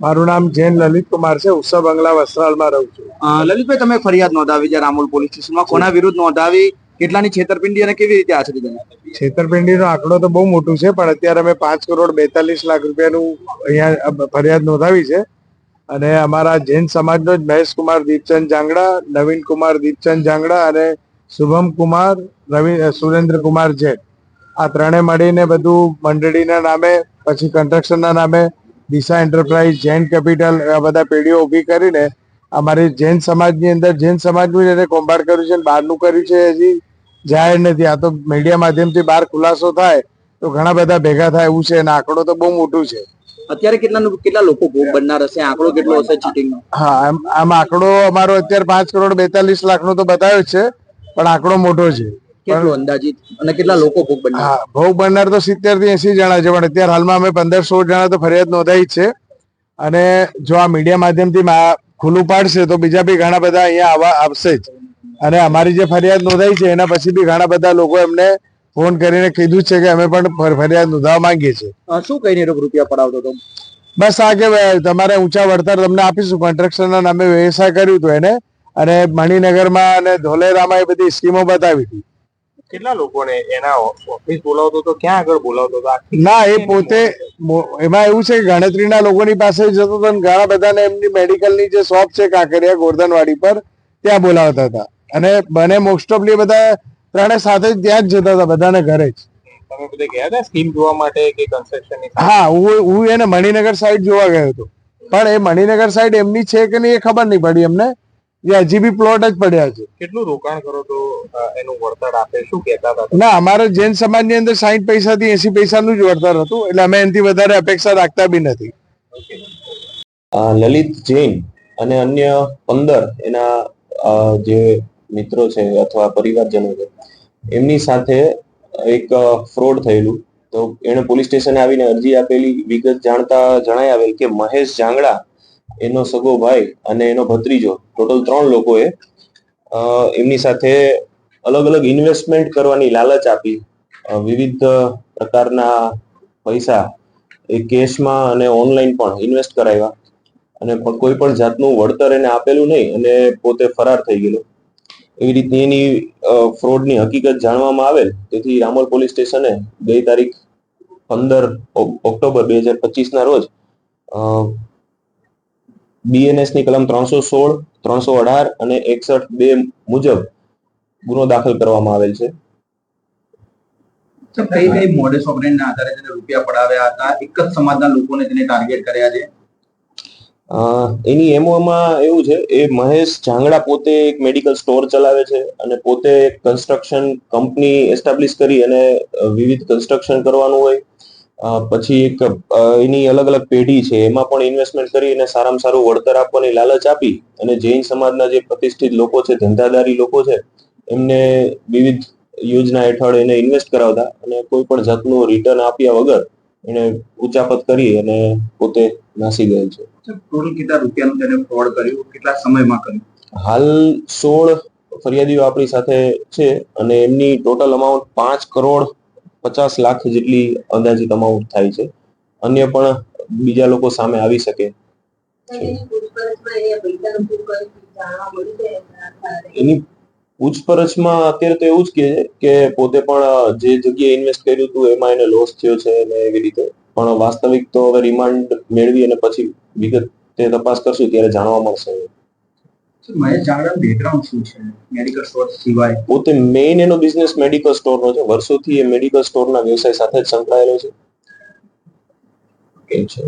મારું નામ જૈન લલિત કુમાર છે. ઉત્સવ બંગલા વસ્ત્રાલમાં રહું છું. લલિતભાઈ તમે ફરિયાદ નોંધાવી છે રામોલ પોલીસ સ્ટેશનમાં કોના વિરુદ્ધ નોંધાવી કેટલાની છેતરપિંડી અને કેવી રીતે આચરી તમે? છેતરપિંડીનો આંકડો તો બહુ મોટું છે પણ અત્યારે અમે પાંચ કરોડ બેતાલીસ લાખ રૂપિયાનું અહીંયા ફરિયાદ નોંધાવી છે. અને અમારા જૈન સમાજનો જ મહેશ કુમાર દીપચંદ જાંગડા નવીન કુમાર દીપચંદ જાંગડા અને શુભમ કુમાર રવિ સુરેન્દ્ર કુમાર જૈન આ ત્રણે મળીને બધું મંડળીના નામે પછી કન્સ્ટ્રક્શનના નામે દિશા એન્ટરપ્રાઇઝ જૈન કેપિટલ આ બધા પેઢીઓ ઊભી કરીને અમારી જૈન સમાજની અંદર જૈન સમાજનું એને કૌભાંડ કર્યું છે અને બહારનું કર્યું છે હજી. જાહેર નથી. આ તો મીડિયા માધ્યમથી બહાર ખુલાસો થાય તો ઘણા બધા ભેગા થાય એવું છે અને આંકડો તો બહુ મોટું છે. અત્યારે કેટલા કેટલા લોકો ભોગ બનનાર હશે? આંકડો કેટલો હશે ચીટિંગનો હા આમ આમ આંકડો અમારો અત્યારે પાંચ કરોડ બેતાલીસ લાખ નો તો બતાવ્યો છે પણ આંકડો મોટો છે. કેટલો અંદાજિત અને કેટલા લોકો ભોગ બનનાર હા ભોગ બનનાર તો સિત્તેરથી એસી જણા છે પણ અત્યારે હાલમાં અમે પંદર સોળ જણા તો ફરિયાદ નોંધાઈ છે. અને જો આ મીડિયા માધ્યમથી ખુલ્લું પાડશે તો બીજા બી ઘણા બધા અહીંયા આવવા આવશે જ. અને અમારી જે ફરિયાદ નોંધાઈ છે એના પછી બી ઘણા બધા લોકો એમને ફોન કરીને કીધું છે કે અમે પણ ફરિયાદ નોંધાવા માંગીએ છીએ. શું કહીને રૂપિયા પડાવતો હતો? બસ આ કે તમારે ઊંચા વળતર તમને આપીશું કોન્ટ્રાક્શનના નામે વ્યવસાય કર્યું હતું એને. અને મણિનગરમાં અને ધોલેરામાં એ બધી સ્કીમો બતાવી હતી. કેટલા લોકોને એના ઓફિસ બોલાવતો તો ક્યાં આગળ બોલાવતો હતો? ના એ પોતે એમાં એવું છે કે ગણતરીના લોકોની પાસે જતો હતો ને ઘણા બધાને એમની મેડિકલની જે શોપ છે કાંકરિયા ગોરધનવાડી પર ત્યાં બોલાવતા હતા. અને બને મોસ્ટ ઓફલી બધા ત્રણે સાથે જ ત્યાં જ જતા હતા બધાને ઘરે જ. તમે બધે ગયા હતા સ્કીમ જોવા માટે કે કન્સ્ટ્રક્શન હા હું હું એને મણિનગર સાઈડ જોવા ગયો હતો. પણ એ મણિનગર સાઈડ એમની છે કે નહીં એ ખબર નહીં પડી એમને એ હજી બી પ્લોટ જ પડ્યા છે. કેટલું રોકાણ કરો તો એનું વળતર આપે? શું કહેતા હતા? ના અમારા જૈન સમાજની અંદર સાહીઠ પૈસાથી એસી પૈસાનું જ વળતર હતું એટલે અમે એનાથી વધારે અપેક્ષા રાખતા બી નથી. લલિત જૈન અને અન્ય પંદર એના જે મિત્રો છે અથવા પરિવારજનો છે એમની સાથે એક ફ્રોડ થયેલું. તો એણે પોલીસ સ્ટેશને આવીને અરજી આપેલી વિગત જાણતા જણાઈ આવેલ કે મહેશ જાંગડા એનો સગો ભાઈ અને એનો ભત્રીજો ટોટલ ત્રણ લોકોએ એમની સાથે અલગ અલગ ઇન્વેસ્ટમેન્ટ કરવાની લાલચ આપી. વિવિધ પ્રકારના પૈસા એ કેશમાં અને ઓનલાઈન પણ ઇન્વેસ્ટ કરાવ્યા. અને કોઈ પણ જાતનું વળતર એને આપેલું નહીં અને પોતે ફરાર થઈ ગયેલો. એવી રીતની એની ફ્રોડની હકીકત જાણવામાં આવેલ. તેથી રામોલ પોલીસ સ્ટેશને ગઈ તારીખ પંદર ઓક્ટોબર બે હજાર પચીસના રોજ બીએનએસની કલમ ત્રણસો સોળ ત્રણસો અઢાર અને એકસઠ બે મુજબ ગુનો દાખલ કરવામાં આવેલ છે. કઈ કઈ મોડેસ ઓપરેન્ડના આધારે તેને રૂપિયા પડાવ્યા હતા એક જ સમાજના લોકોને તેને ટાર્ગેટ કર્યા છે? અ, એની એમઓમાં એવું છે એ મહેશ જાંગડા પોતે એક મેડિકલ સ્ટોર ચલાવે છે અને પોતે કન્સ્ટ્રક્શન કંપની એસ્ટાબ્લિશ કરી અને વિવિધ કન્સ્ટ્રક્શન કરવાનું હોય. પછી એક એની અલગ અલગ પેઢી છે. એમાં પણ ઇન્વેસ્ટમેન્ટ કરી અને સારામાં સારું વળતર આપવાની લાલચ આપી અને જૈન સમાજના જે પ્રતિષ્ઠિત લોકો છે ધંધાદારી લોકો છે એમને વિવિધ યોજના હેઠળ એને ઇન્વેસ્ટ કરાવતા અને કોઈ પણ જાતનું રિટર્ન આપ્યા વગર એને ઉચાપત કરી અને પોતે નાસી ગયેલ છે. ટોટલ કેટલા રૂપિયાનું તેને ફ્રોડ કર્યું? કેટલા સમયમાં કર્યું? હાલ સોળ ફરિયાદીઓ આપણી સાથે છે અને એમની ટોટલ અમાઉન્ટ પાંચ કરોડ પચાસ લાખ જેટલી અંદાજિત અમાઉન્ટ થાય છે. અન્ય પણ બીજા લોકો સામે આવી શકે. એની પૂછપરછમાં અત્યારે તો એવું જ કે કે પોતે પણ જે જગ્યાએ ઇન્વેસ્ટ કર્યું હતું એમાં એને લોસ થયો છે અને એવી રીતે. પણ વાસ્તવિક તો હવે રિમાન્ડ મેળવી અને પછી વિગત તે તપાસ કરશું ત્યારે જાણવા મળશે. મહેશ જાંગડા બેકગ્રાઉન્ડ શું છે? મેડિકલ સ્ટોર સિવાય? પોતે મેઇન એનો બિઝનેસ મેડિકલ સ્ટોરનો છે. વર્ષોથી એ મેડિકલ સ્ટોરના વ્યવસાય સાથે જ સંકળાયેલો છે. કેમ છે.